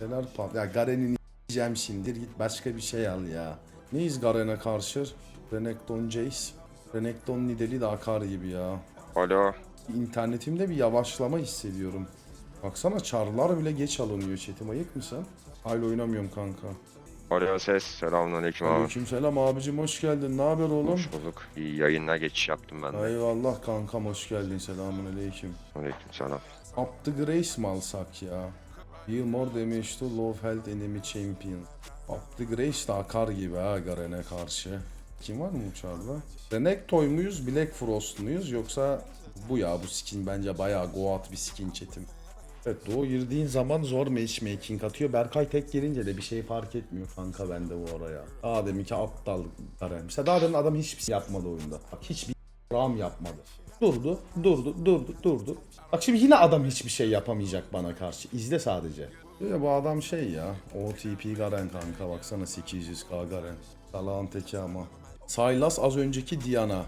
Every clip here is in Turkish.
Neler pat... Ya Garen'in yiyeceğim şimdi. Git başka bir şey al ya. Neyiz Garen'e karşı? Renekton Jace. Renekton Nidali de akar gibi ya. Alo. İnternetimde bir yavaşlama hissediyorum. Baksana çarlar bile geç alınıyor chatim ayık mısın? Hala oynamıyorum kanka. Alo ses. Selamünaleyküm abi. Aleykümselam abicim hoş geldin. Ne haber oğlum? Hoş bulduk. İyi yayınla geçiş yaptım ben de. Eyvallah kankam hoş geldin. Selamun aleyküm. Aleykümselam. The Grace mi alsak ya? Deal more damage to low health enemy champion. Up the Grace de akar gibi ha Garen'e karşı. Kim var mı uçarda? Renektoy muyuz, Black Frost muyuz yoksa bu ya bu skin bence bayağı goat bir skin chatim. Evet Doğu girdiğin zaman zor matchmaking atıyor. Berkay tek girince de bir şey fark etmiyor kanka bende bu araya. Daha deminki aptal Garen. Mesela daha demin adam hiçbir şey yapmadı oyunda. Bak hiçbir ram yapmadı. Durdu, durdu, durdu, durdu. Bak şimdi yine adam hiçbir şey yapamayacak bana karşı. İzle sadece. Ya bu adam şey ya. OTP Garen kanka baksana 800k Garen. Salağın teki ama. Saylas az önceki Diana.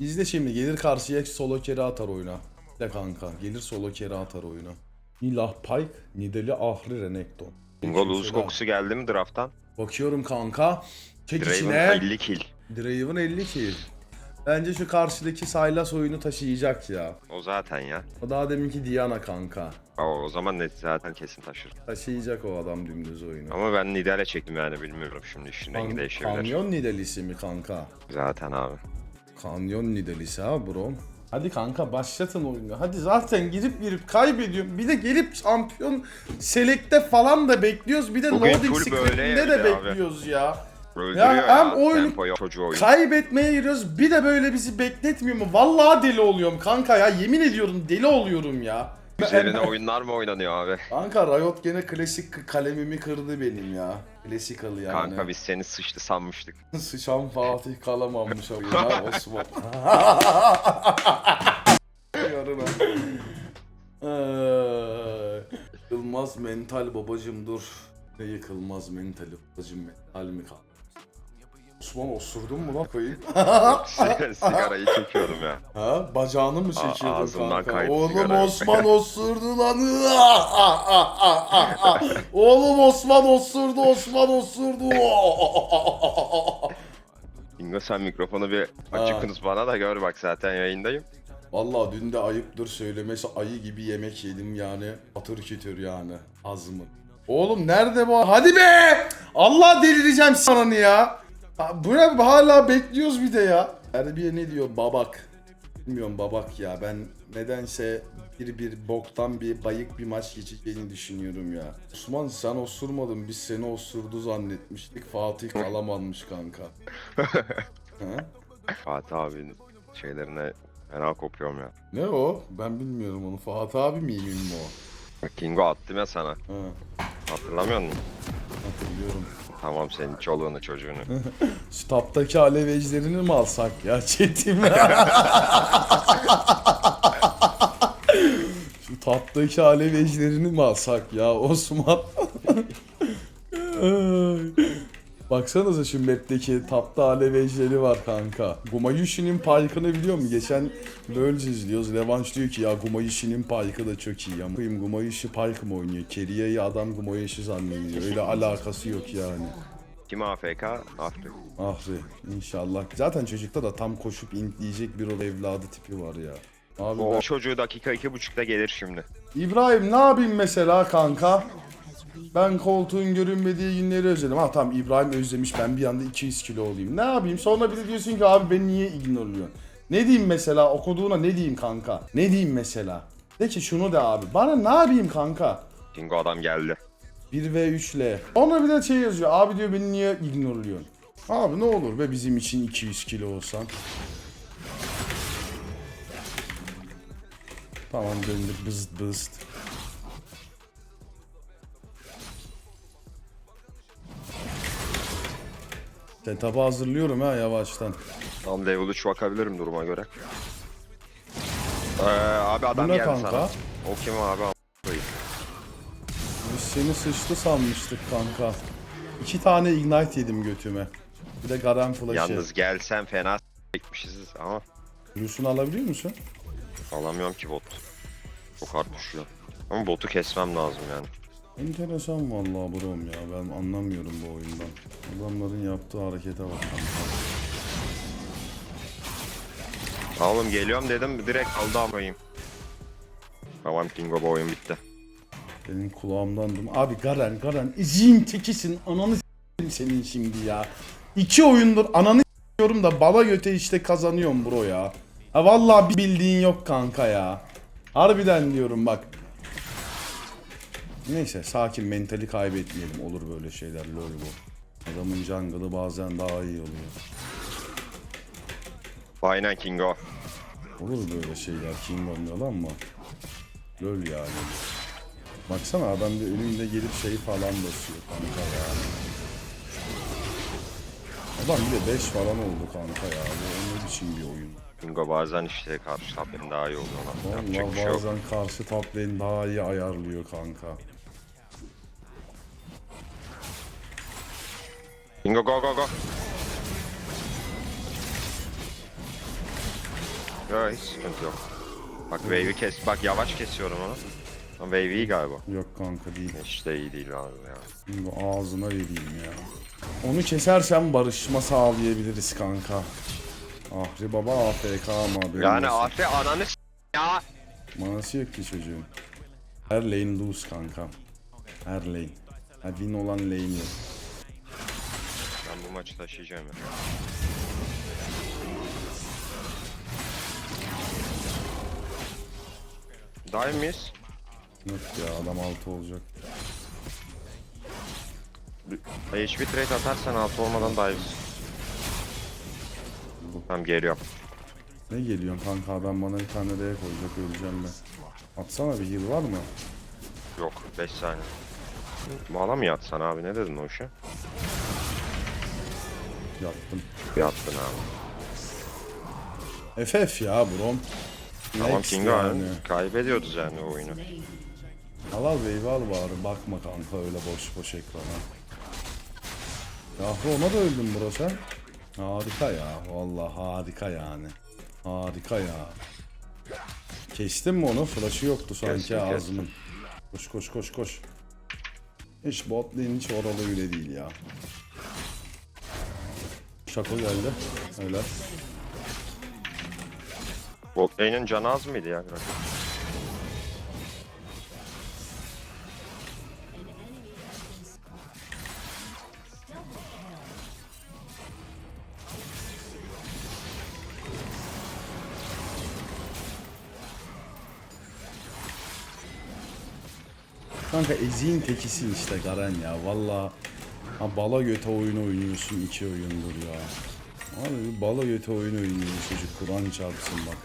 İzle şimdi gelir karşıya solo kere atar oyuna. De kanka gelir solo kere atar oyuna. Nilah Pike, Nidali Ahri Renekton. Lose Aleykümselam. kokusu geldi mi draft'tan? Bakıyorum kanka. Çek Draven içine. 50 kill. Draven 50 kill. Bence şu karşıdaki Saylas oyunu taşıyacak ya. O zaten ya. O daha deminki Diana kanka. O, o zaman net zaten kesin taşır. Taşıyacak o adam dümdüz oyunu. Ama ben Nidal'e çektim yani bilmiyorum şimdi işin rengi Kan- değişebilir. kanyon Nidalisi mi kanka? Zaten abi. Kanyon Nidalisi ha bro. Hadi kanka başlatın oyunu. Hadi zaten girip girip kaybediyorum. Bir de gelip şampiyon selekte falan da bekliyoruz. Bir de Bugün loading full böyle de abi. bekliyoruz ya. Öldürüyor ya, hem oyun- tempoyu, çocuğu oyun. Kaybetmeye giriyoruz. Bir de böyle bizi bekletmiyor mu? Vallahi deli oluyorum kanka ya. Yemin ediyorum deli oluyorum ya. Üzerine oyunlar mı oynanıyor abi? Kanka Riot gene klasik kalemimi kırdı benim ya. Klasikalı yani. Kanka biz seni sıçtı sanmıştık. Sıçan Fatih kalamamış oyuna Osman. Yarına. Ay, Yıkılmaz mental babacım dur. Ne yıkılmaz mentali babacım mental mi kaldı? Osman osurdun mu lan koyayım? Sigarayı çekiyorum ya. ha? Bacağını mı çekiyordun ağzından kanka? kaydı Oğlum sigara. Osman osurdu lan. Oğlum Osman osurdu, Osman osurdu. Bingo sen mikrofonu bir açıkınız bana da gör bak zaten yayındayım. Vallahi dün de ayıptır söylemesi ayı gibi yemek yedim yani. Atır kütür yani azmı. Oğlum nerede bu? Hadi be! Allah delireceğim sana ya. Bu ne hala bekliyoruz bir de ya. Erbiye ne diyor babak? Bilmiyorum babak ya ben nedense bir bir boktan bir bayık bir maç geçeceğini düşünüyorum ya. Osman sen osurmadın biz seni osurdu zannetmiştik. Fatih kalamamış kanka. ha? Fatih abinin şeylerine fena kopuyorum ya. Ne o? Ben bilmiyorum onu. Fatih abi miyim mi o? Kingo attım ya sana. Ha, Hatırlamıyor musun? hatırlıyorum. Tamam senin çoluğunu çocuğunu. Şu taptaki alev ejderini mi alsak ya Çetin? Şu taptaki alev ejderini mi alsak ya Osman? Baksanıza şu map'teki tapta alev ejderi var kanka. Gumayushi'nin Pike'ını biliyor musun? Geçen LoL'cü izliyoruz. Revanş diyor ki ya Gumayushi'nin Pike'ı da çok iyi. Ama Gumayushi Pike mı oynuyor? Keriye'yi adam Gumayushi zannediyor. Öyle alakası yok yani. Kim AFK? Afri. Ahri inşallah. Zaten çocukta da tam koşup intleyecek bir o evladı tipi var ya. Abi O ben- çocuğu dakika iki buçukta gelir şimdi. İbrahim ne yapayım mesela kanka? Ben koltuğun görünmediği günleri özledim. Ha tamam İbrahim özlemiş ben bir anda 200 kilo olayım. Ne yapayım? Sonra bir de diyorsun ki abi beni niye ignorluyorsun? Ne diyeyim mesela okuduğuna ne diyeyim kanka? Ne diyeyim mesela? De ki şunu de abi. Bana ne yapayım kanka? Kingo adam geldi. 1 ve 3 ile. Ona bir de şey yazıyor. Abi diyor beni niye ignorluyorsun? Abi ne olur be bizim için 200 kilo olsan. Tamam döndük bızıt bızıt. Setup'ı hazırlıyorum ha yavaştan. Tam level 3 bakabilirim duruma göre. Ee, abi Bu adam ne geldi kanka? sana. O kim abi? Biz seni sıçtı sanmıştık kanka. İki tane ignite yedim götüme. Bir de Garen flash'ı. Yalnız gelsen fena s**mişiz ama Blue'sunu alabiliyor musun? alamıyorum ki bot. Çok hard düşüyor. Ama botu kesmem lazım yani. Enteresan vallahi brom ya. Ben anlamıyorum bu oyundan. Adamların yaptığı harekete bak. Oğlum geliyorum dedim direkt aldı amayım. Tamam Kingo bu oyun bitti. Benim kulağımdan dum. Abi Garen Garen izin tekisin ananı s**eyim senin şimdi ya. İki oyundur ananı s**yorum da bala göte işte kazanıyorum bro ya. Ha vallahi bir bildiğin yok kanka ya. Harbiden diyorum bak. Neyse sakin mentali kaybetmeyelim olur böyle şeyler lol bu. Adamın jungle'ı bazen daha iyi oluyor. Aynen Kingo. Olur böyle şeyler King oynuyorlar ama Lol yani. Baksana adam bir önünde gelip şey falan basıyor kanka yani. Adam bile 5 falan oldu kanka ya. Bu ne biçim bir oyun. Kingo bazen işte karşı tapın daha iyi oluyor lan. Vallahi şey bazen karşı lane daha iyi ayarlıyor kanka. Kingo go go go. Yok hiç sıkıntı yok. Bak wave'i kes. Bak yavaş kesiyorum onu. Ama wave iyi galiba. Yok kanka değil. İşte iyi değil abi ya. Şimdi ağzına vereyim ya. Onu kesersem barışma sağlayabiliriz kanka. Ahri baba AFK ama Yani olsun. Afre ananı s- ya. Manası yok ki çocuğun. Her lane lose kanka. Her lane. Ha, win olan lane yok. Taşıyacağım ya. Dive miyiz? Yok ya adam altı olacak. HP trade atarsan altı olmadan dive'ız. Tamam geliyorum. Ne geliyorsun kanka adam bana bir tane D'ye koyacak öleceğim ben. Atsana bir heal var mı? Yok 5 saniye. Mala mı yatsan abi ne dedin o işe? Yattım. Yattın abi. FF ya brom. Tamam Next Kingo yani. abi. Kaybediyoruz yani o oyunu. Al al wave al bari bakma kanka öyle boş boş ekrana. Yahu ona da öldün bro sen. Harika ya vallahi harika yani. Harika ya. Kestin mi onu? Flash'ı yoktu sanki Kestim, kestim. ağzımın. Koş koş koş koş. Hiç bot lane hiç oralı öyle değil ya. Şako geldi. Öyle. Bot lane'in canı az mıydı ya? Biraz? Kanka eziğin tekisin işte Garen ya valla. Ha bala göte oyunu oynuyorsun iki oyundur ya. Abi bala göte oyunu oynuyor çocuk Kur'an çarpsın bak.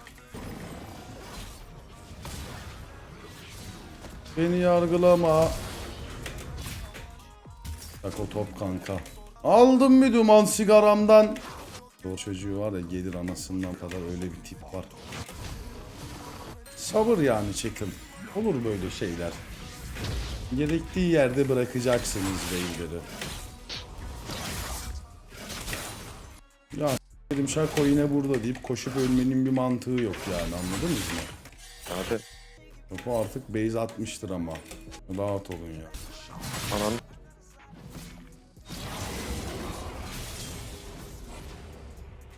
Beni yargılama. Bak o top kanka. Aldım bir duman sigaramdan. O çocuğu var ya gelir anasından kadar öyle bir tip var. Sabır yani çekim. Olur böyle şeyler. Gerektiği yerde bırakacaksınız beyleri. Dedim Şako yine burada deyip koşup ölmenin bir mantığı yok yani anladınız mı? Yok o artık base atmıştır ama. Rahat olun ya. Anan.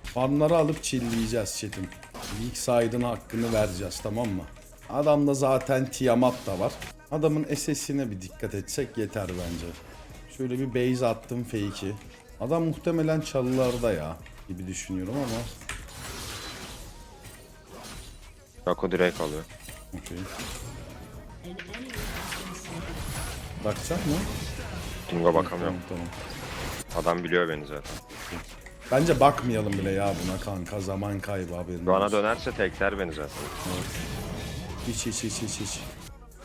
Farmları alıp chillleyeceğiz chat'im. İlk side'ın hakkını vereceğiz tamam mı? Adamda zaten Tiamat da var. Adamın SS'ine bir dikkat etsek yeter bence. Şöyle bir base attım fake'i. Adam muhtemelen çalılarda ya gibi düşünüyorum ama. Rako direkt alıyor. Okey. Bakacak mı? Kingo bakamıyorum. Tamam. Adam biliyor beni zaten. Bence bakmayalım bile ya buna kanka zaman kaybı haberin Bana olsun. dönerse tekler beni zaten. Hiç hiç hiç hiç hiç.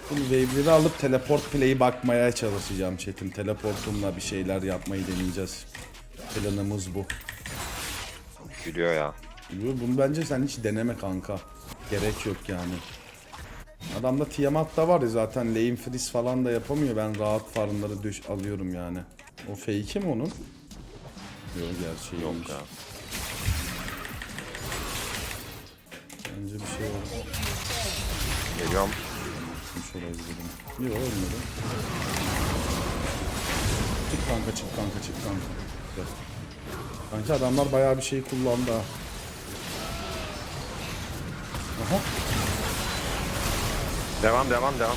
Şimdi wave'leri alıp teleport play'i bakmaya çalışacağım chatim. Teleportumla bir şeyler yapmayı deneyeceğiz. Planımız bu. Biliyor ya. Bu- Bunu bence sen hiç deneme kanka. Gerek yok yani. Adamda Tiamat da var ya zaten lane freeze falan da yapamıyor. Ben rahat farmları düş alıyorum yani. O fake'i mi onun? Yok gerçeği Yok ya. Bence bir şey var. Geliyorum. oraya dedim. Yok ölmedi. Çık kanka çık kanka çık kanka. Gel. Kanka adamlar bayağı bir şey kullandı ha. Aha. Devam devam devam.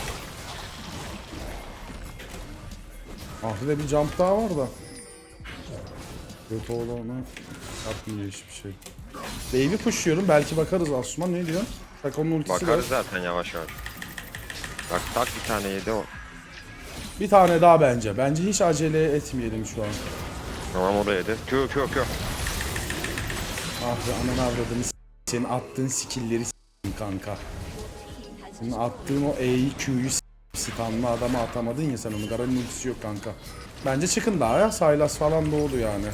Ahri'de bir jump daha var da. Kötü olanı yapmıyor hiçbir şey. Wave'i pushluyorum. Belki bakarız Asuman. Ne diyorsun? Bak onun ultisi Bakarız var. zaten yavaş yavaş. Bak tak bir tane yedi o. Bir tane daha bence. Bence hiç acele etmeyelim şu an. Tamam o da yedi. Q Q Q. Ahri ananı avradını s- Senin attığın skill'leri kanka. Senin attığın o E'yi Q'yu s**eyim. Stunlı atamadın ya sen onu. Garan'ın ultisi yok kanka. Bence çıkın daha ya. Sylas falan doğdu yani.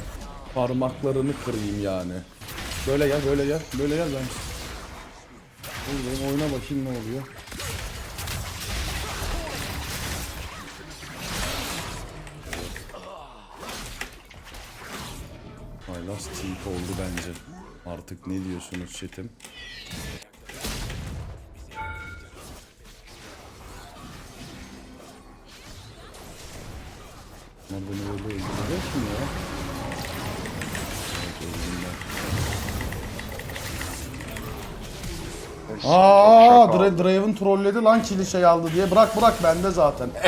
Parmaklarını kırayım yani. Böyle gel, böyle gel, böyle gel ben. Buradayım, oyna bakayım ne oluyor. Sylas tilt oldu bence. Artık ne diyorsunuz chatim? Ama beni böyle öldürecek mi ya? Evet, öldüm ben. Aa, Şaka. Dra Draven trolledi lan kili şey aldı diye. Bırak bırak bende zaten.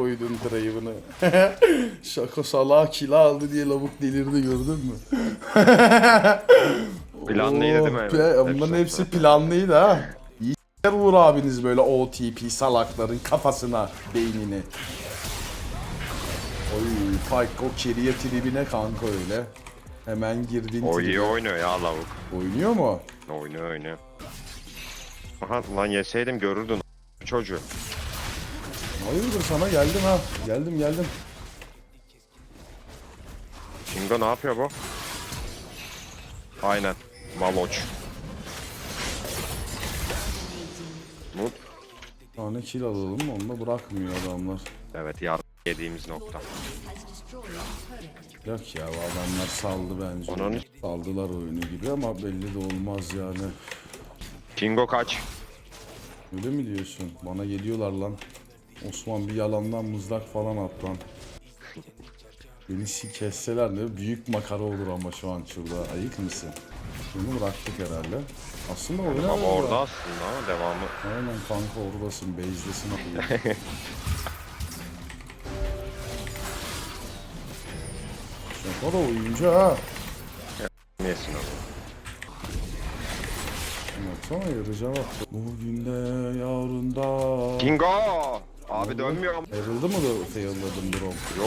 Koydun Draven'ı. Şaka salağa kill aldı diye lavuk delirdi gördün mü? Planlıydı değil mi? Oh Evet, be, Bunların hepsi. planlıydı ha. İyi s**ler Uğur abiniz böyle OTP salakların kafasına, beynini. Oy Pike o keriye tribine kanka öyle. Hemen girdin O tribe. iyi oynuyor ya lavuk. Oynuyor mu? Oynuyor oynuyor. Aha lan yeseydim görürdün çocuğu. Hayırdır sana geldim ha. Geldim geldim. Kingo ne yapıyor bu? Aynen. Maloç. Mut. Bir tane kill alalım onu da bırakmıyor adamlar. Evet yar yediğimiz nokta. Yok ya bu adamlar saldı bence. Onun- Saldılar oyunu gibi ama belli de olmaz yani. Kingo kaç. Öyle mi diyorsun? Bana geliyorlar lan. Osman bir yalandan mızrak falan at lan. Beni kesseler ne büyük makara olur ama şu an şurada. Ayık mısın? Bunu bıraktık herhalde. Aslında oynar Ama orada. aslında ama devamı. Aynen kanka oradasın, base'desin. Şaka da oyuncu ha. Yesin o. Baksana yarıca bak. Bugün de yarın da. Kingo! Abi dönmüyor ama. Ayrıldı mı da failladım bro? Yo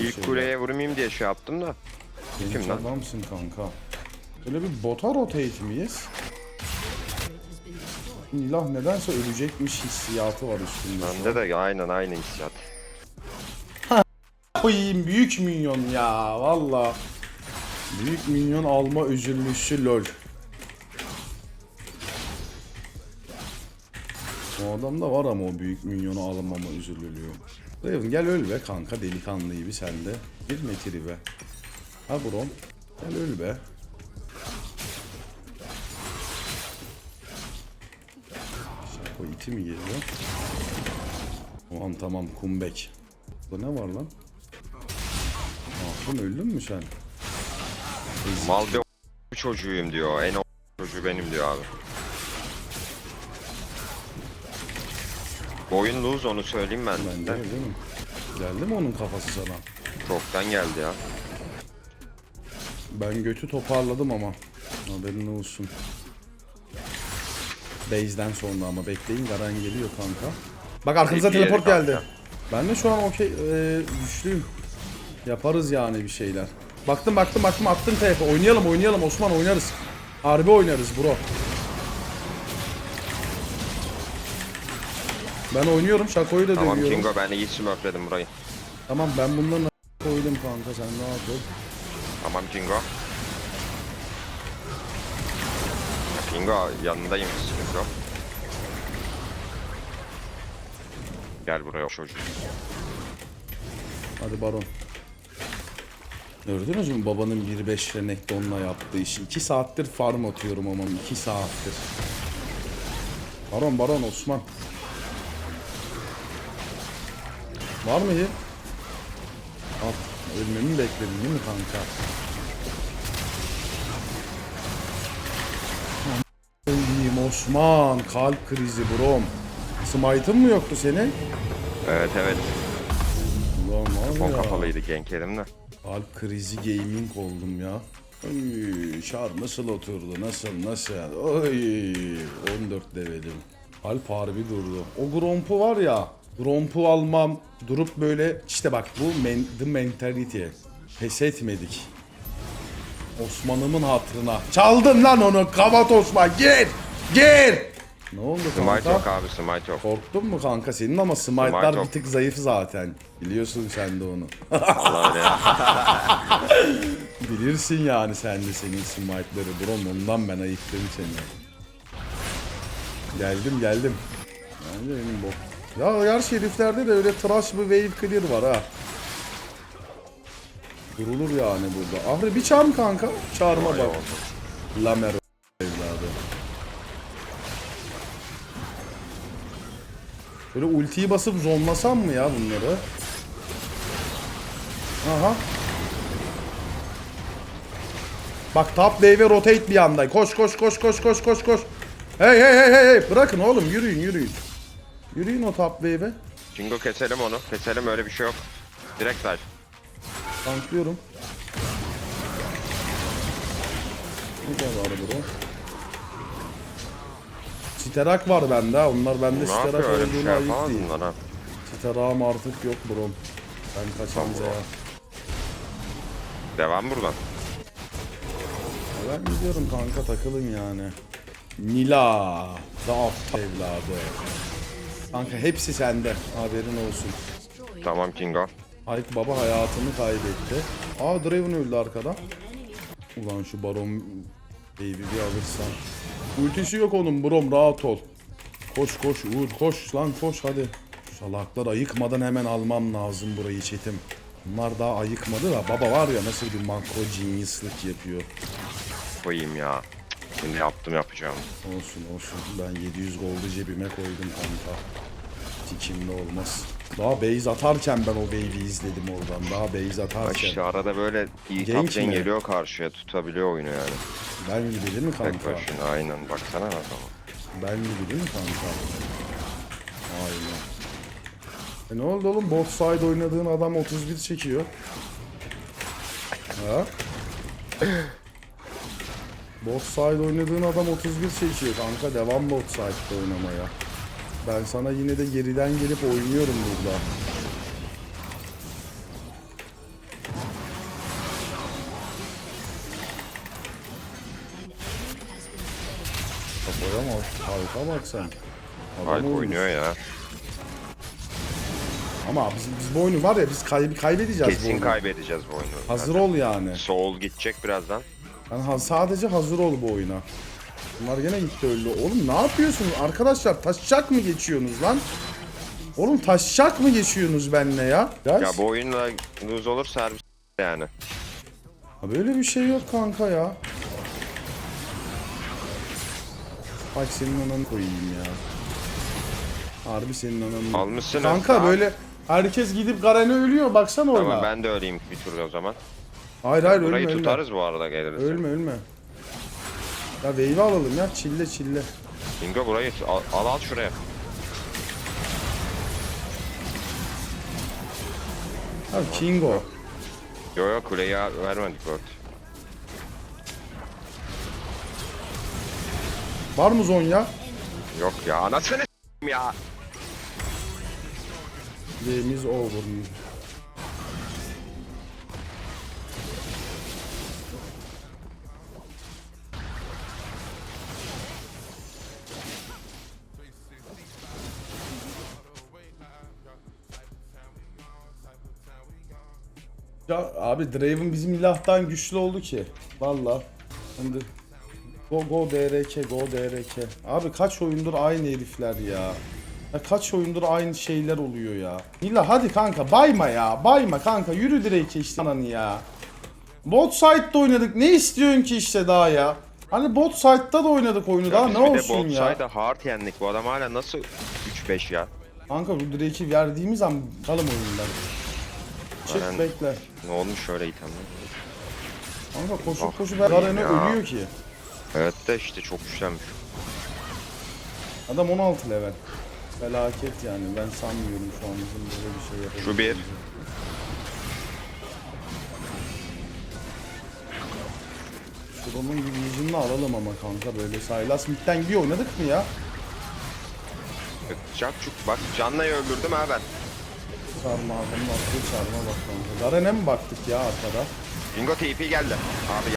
bir, ilk kuleye vurmayayım diye şey yaptım da. Genç kim lan? adamsın kanka. Böyle bir bota rotate miyiz? Nilah nedense ölecekmiş hissiyatı var üstünde. şu an. Bende de aynen aynı hissiyat. koyayım büyük minyon ya valla. Büyük minyon alma üzülmüşü lol. O adamda var ama o büyük minyonu alamama üzülülüyor. Raven gel öl be kanka delikanlı gibi sen de. Girme tribe. Ha brom. Gel öl be. Şako iti mi geliyor? Tamam tamam comeback. Burada ne var lan? Aklım öldün mü sen? Mal bir o- çocuğuyum diyor. En o çocuğu benim diyor abi. Bu oyun lose onu söyleyeyim ben. Ben de. de değil mi? Geldi mi onun kafası sana? Çoktan geldi ya. Ben götü toparladım ama. Haberin olsun. Base'den sonra ama bekleyin Garen geliyor kanka. Bak arkamıza teleport kanka. geldi. Ben de şu an okey e, güçlüyüm. Yaparız yani bir şeyler. Baktım baktım baktım attım TP. Oynayalım oynayalım Osman oynarız. Harbi oynarız bro. Ben oynuyorum Şako'yu da Tamam dövüyorum. Kingo ben iyi smurfledim burayı. Tamam ben bunların koydum kanka sen ne yapıyorsun? Tamam Kingo. Kingo yanındayım sıkıntı yok. Gel buraya çocuk. Hadi baron. Gördünüz mü babanın 1.5 Renekton'la yaptığı işi? 2 saattir farm atıyorum ama 2 saattir. Baron baron Osman. Var mı iyi? At. Ölmemi bekledin değil mi kanka? Öldüğüm Osman. Kalp krizi brom. Smite'ın mı yoktu senin? Evet evet. Ulan var Son ya. kafalıydı genk elimde. Kalp krizi gaming oldum ya. Oy, şar nasıl oturdu nasıl nasıl oy 14 develim. Kalp harbi durdu. O Gromp'u var ya Gromp'u almam durup böyle işte bak bu men, the mentality. Pes etmedik. Osman'ımın hatırına. Çaldın lan onu kavat Osman gir gir. Ne oldu Smite kanka? yok abi smite yok. Korktun mu kanka senin ama smite'lar Smite bir tık zayıf zaten. Biliyorsun sen de onu. Bilirsin yani sen de senin smite'ları bro ondan ben ayıktım seni. Geldim geldim. Bence benim bu. Ya gerçi heriflerde de öyle trash bir wave clear var ha. Durulur yani burada. Ahri bir çarm kanka. Çarma bak. Lamer evladı. Böyle ultiyi basıp zonlasam mı ya bunları? Aha. Bak top wave'e rotate bir anda. Koş koş koş koş koş koş koş. Hey hey hey hey hey. Bırakın oğlum yürüyün yürüyün. Yürüyün o top wave'e. Jingo keselim onu. Keselim öyle bir şey yok. Direkt dive. Tanklıyorum. Ne kadar var bro? Siterak var bende ha. Onlar bende Ne siterak yapıyor öyle bir şey olduğunu ayıp yapamaz değil. bunlar ha. Artık yok bro. Ben kaçayım Tamam ya. Devam buradan. Ben gidiyorum kanka takılın yani. Nila. Zaaf evladı. Kanka hepsi sende. Haberin olsun. Tamam Kingo. Hayk baba hayatını kaybetti. Aa Draven öldü arkada. Ulan şu baron baby bir alırsan. Ultisi yok onun brom rahat ol. Koş koş Uğur koş lan koş hadi. Salaklar ayıkmadan hemen almam lazım burayı çetim. Bunlar daha ayıkmadı da baba var ya nasıl bir makro genius'lık yapıyor. Koyayım ya. Şimdi yaptım yapacağım. Olsun olsun ben 700 gold'u cebime koydum kanka. Tikimli olmaz. Daha base atarken ben o wave'i izledim oradan. Daha base Bak atarken. işte arada böyle iyi Genç top lane mi? geliyor karşıya tutabiliyor oyunu yani. Ben gibi değil mi Tek kanka? başına aynen baksana adama. Ben gibi değil mi kanka? Aynen. E ne oldu oğlum? Bot side oynadığın adam 31 çekiyor. Ha? Bot side oynadığın adam 31 çekiyor kanka. Devam bot side'da oynamaya. Ben sana yine de geriden gelip oynuyorum burada. Kafaya mı? Halka bak sen. Adam oynuyor. oynuyor ya. Ama biz, biz bu oyunu var ya biz kay- kaybedeceğiz bu Kesin oyunu. kaybedeceğiz bu oyunu. Hazır ol yani. Soul gidecek birazdan. Yani ha- sadece hazır ol bu oyuna. Bunlar gene gitti öldü. Oğlum ne yapıyorsunuz arkadaşlar? Taşacak mı geçiyorsunuz lan? Oğlum taşacak mı geçiyorsunuz benimle ya? Guys, Ya bu oyunla lose olursa servis yani. ha böyle bir şey yok kanka ya. Bak senin ananı koyayım ya. Harbi senin ananı. Almışsın Kanka ha. böyle herkes gidip Garen'e ölüyor baksana orada. Tamam ben de öleyim bir tur o zaman. Hayır hayır ölme Burayı ölme. tutarız bu arada geliriz. Ölme ölme. Ya wave alalım ya çille çille. Bingo burayı al al, al şuraya. Abi Kingo. Yo yo kuleyi vermedik Word. Var mı Zonya? Yok ya anasını ya. Game's over. Abi Draven bizim ilahtan güçlü oldu ki. Valla. Şimdi Go go DRK go DRK. Abi kaç oyundur aynı herifler ya. Ya kaç oyundur aynı şeyler oluyor ya. İlla hadi kanka bayma ya. Bayma kanka yürü direkt işte ananı ya. Bot side'da oynadık. Ne istiyorsun ki işte daha ya? Hani bot side'da da oynadık oyunu daha ne olsun bot ya? side'a hard yendik. Bu adam hala nasıl 3-5 ya? Kanka bu Drake'i verdiğimiz an kalım oyundan. Çık Aynen. bekle. Ne olmuş öyle itemle? Kanka koşup Ah, koşup her Garen'e ya. ölüyor ki. Evet de işte çok güçlenmiş. Adam 16 level. Felaket yani ben sanmıyorum şu an bizim böyle bir şey yapabileceğimizi. Şu bir. Şuranın gibi yüzünü alalım ama kanka böyle Sylas midden gidiyor oynadık mı ya? Çakçuk bak Canla'yı öldürdüm ha ben. Sarma adamın attığı çarma bak kanka. Garen'e mi baktık ya arkada? Bingo TP geldi. Abi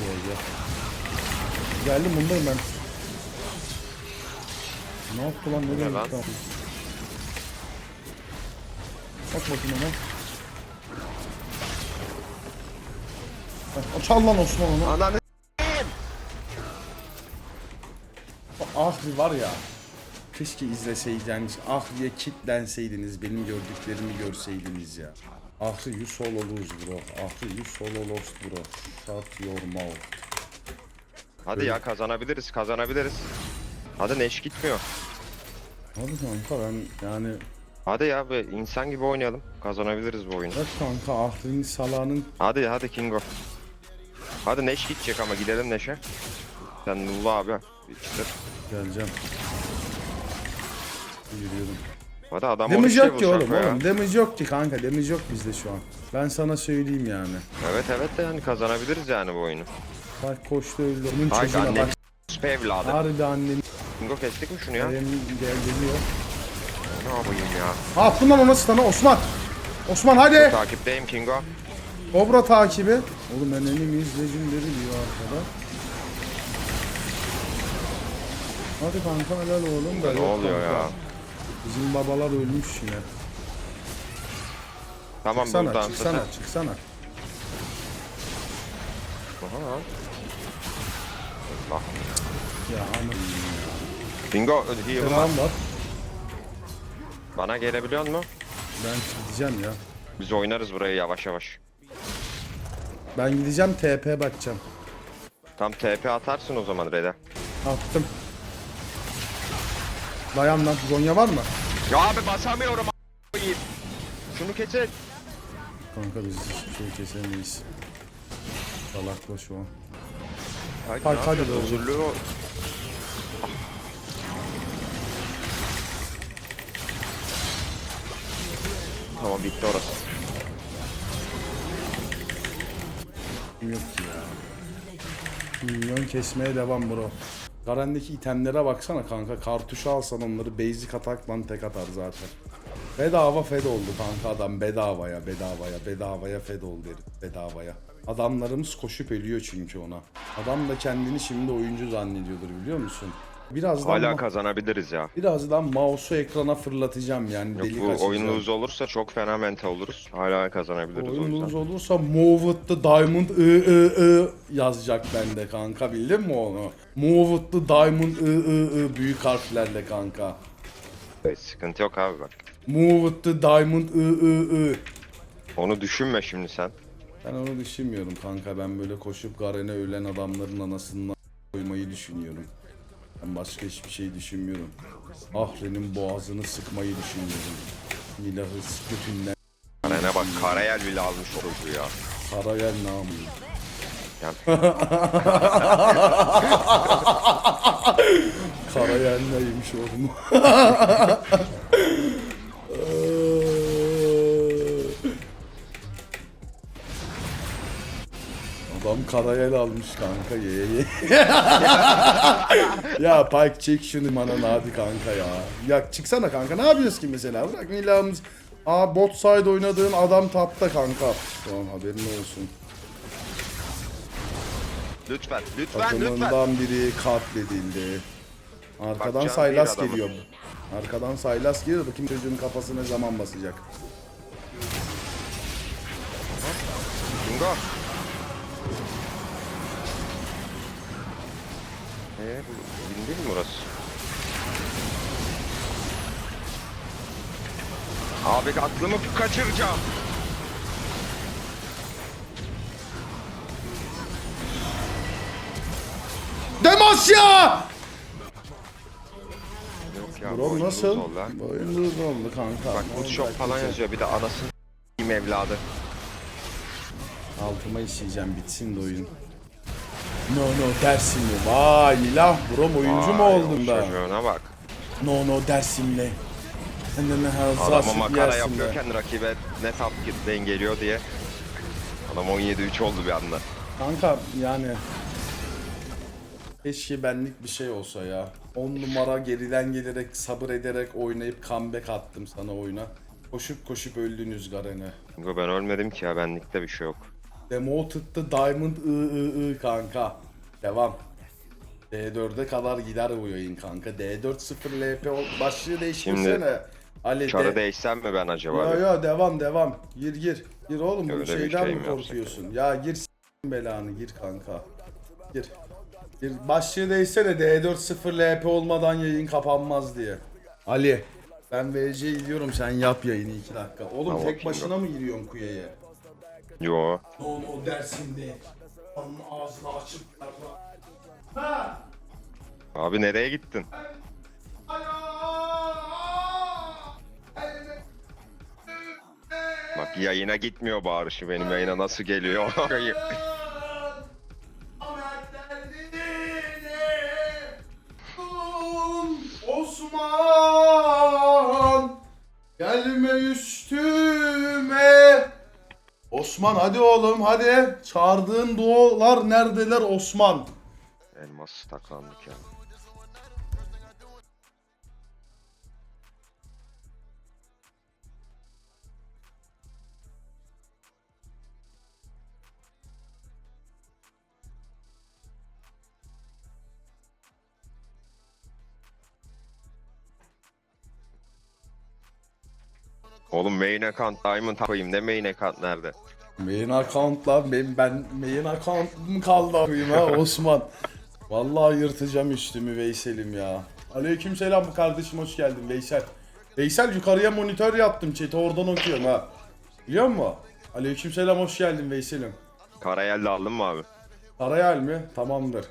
Gel gel. Geldim bundayım ben. Ne yaptı lan Ne lan? abi? Bak bakayım ona. Heh, Çal lan Osman onu. Ananı Ah bir var ya. Keşke izleseydiniz. Ah diye kitlenseydiniz. Benim gördüklerimi görseydiniz ya. Ah you solo lose bro. Ah you solo lost bro. Shut your mouth. Hadi ya kazanabiliriz kazanabiliriz. Hadi Neş gitmiyor. Hadi kanka ben yani Hadi ya be insan gibi oynayalım. Kazanabiliriz bu oyunu. Evet kanka Ahri'nin Salah'ın Hadi hadi Kingo. Hadi Neş gidecek ama gidelim Neş'e. Sen Nullu abi. İşte. geleceğim. Yürüyorum. Hadi adam Damage 13 yok ki oğlum ya. oğlum. Damage yok ki kanka. Damage yok bizde şu an. Ben sana söyleyeyim yani. Evet evet de yani kazanabiliriz yani bu oyunu. Bak koştu öldü. Onun Haydi çocuğuna anne. bak. Spe evladı. Harbi annenin Kingo kestik mi şunu ya? gel geliyor. Ne yapayım ya? Ha attın lan ona stun'ı Osman. Osman hadi. Takipteyim Kingo. Kobra takibi. Oğlum ben enemies legendary diyor arkada. Hadi kanka helal oğlum da Ne oluyor kanka. ya? Bizim babalar ölmüş yine. Tamam Çıksana buradan çıksana çıksana. Aha. Ya aman. Bingo heal var. Var. Bana gelebiliyor mu? Ben gideceğim ya. Biz oynarız burayı yavaş yavaş. Ben gideceğim TP bakacağım. Tam TP atarsın o zaman Red'e. Attım. Dayan lan. Zonya var mı? Ya abi basamıyorum a**ayım. Şunu kesin. Kanka biz hiçbir şey kesemeyiz. Salakla şu an. Hadi, Hadi, hadi be oğlum. Özürlü o. Tamam bitti orası. Yok ki ya. Milyon kesmeye devam bro. Garen'deki itemlere baksana kanka. Kartuşu alsan onları basic atakla tek atar zaten. Bedava fed oldu kanka adam bedavaya bedavaya bedavaya fed oldu herif bedavaya. Adamlarımız koşup ölüyor çünkü ona. Adam da kendini şimdi oyuncu zannediyordur biliyor musun? Birazdan Hala kazanabiliriz ya. birazdan mouse'u ekrana fırlatacağım yani Yok delik bu açacağım. oyun lose olursa çok fena mental oluruz. Hala kazanabiliriz o Oyun yüzden. lose olursa Move with the Diamond I I I yazacak bende kanka bildin mi onu? Move with the Diamond I I I büyük harflerle kanka. Evet, sıkıntı yok abi bak. Move with the Diamond I I I. Onu düşünme şimdi sen. Ben onu düşünmüyorum kanka ben böyle koşup Garen'e ölen adamların anasını koymayı düşünüyorum. Ben başka hiçbir şey düşünmüyorum. Ahre'nin boğazını sıkmayı düşünüyorum. Milahı sıkıntından Karene bak Karayel bile almış o çocuğu ya. Karayel namı. Yani Karayel neymiş oğlum? karayel almış kanka ye ye. ya Pike çek şunu bana hadi kanka ya. Ya çıksana kanka ne yapıyoruz ki mesela? Bırak milahımız. Aa bot side oynadığın adam tapta kanka. An haberin olsun. lütfen, lütfen, lütfen. Takımından biri katledildi. Arkadan Saylas geliyor. Arkadan Saylas geliyor. Bakayım çocuğun kafası ne zaman basacak. Bingo. Eee bildin mi burası? Abi aklımı kaçıracağım. Demasya! Yok ya. Bro oyun nasıl? lose oldu kanka. Bak bu shop falan yazıyor bir de anasını s**eyim evladı. Altıma işleyeceğim bitsin de oyun. No no dersim mi? Vay ilah brom oyuncu mu oldun da? Çocuğuna bak. No no dersimle. Senden ne Adama hazır makara yersin be. yapıyorken rakibe ne tap dengeliyor diye. Adam 17-3 oldu bir anda. Kanka yani Keşke benlik bir şey olsa ya. 10 numara geriden gelerek sabır ederek oynayıp comeback attım sana oyuna. Koşup koşup öldünüz Garen'e. Yo, Ben ölmedim ki ya benlikte bir şey yok. Demoted'da Diamond I I I kanka. Devam. D4'e kadar gider bu yayın kanka. D4 0 LP ol- başlığı değiştirsene. Ali Çarı de... değişsem mi ben acaba? Bir? ya devam devam. Gir gir. Gir oğlum bu Öyle bir şeyden şey mi mi yapsak korkuyorsun? Ya gir s**in belanı gir kanka. Gir. Gir. Başlığı değişsene D4 0 LP olmadan yayın kapanmaz diye. Ali. Ben VC gidiyorum sen yap yayını 2 dakika. Oğlum Tamam, tek okey, başına mı giriyorsun kuyeye? Yo. No no dersinde. Onun ağzını açıp Ha! Abi nereye gittin? Bak yayına gitmiyor bağırışı benim yayına nasıl geliyor? Osman hadi oğlum hadi çağırdığın dualar neredeler Osman Elmas taklandık ya. Oğlum main account diamond koyayım ne main account nerede? Main account lan benim ben main account'um kaldı abim ha Osman. Vallahi yırtacağım üstümü Veysel'im ya. Aleyküm selam kardeşim hoş geldin Veysel. Veysel yukarıya monitör yaptım chat'i oradan okuyorum ha. Biliyor musun? Aleyküm selam hoş geldin Veysel'im. Karayel de aldın mı abi? Karayel mi? Tamamdır.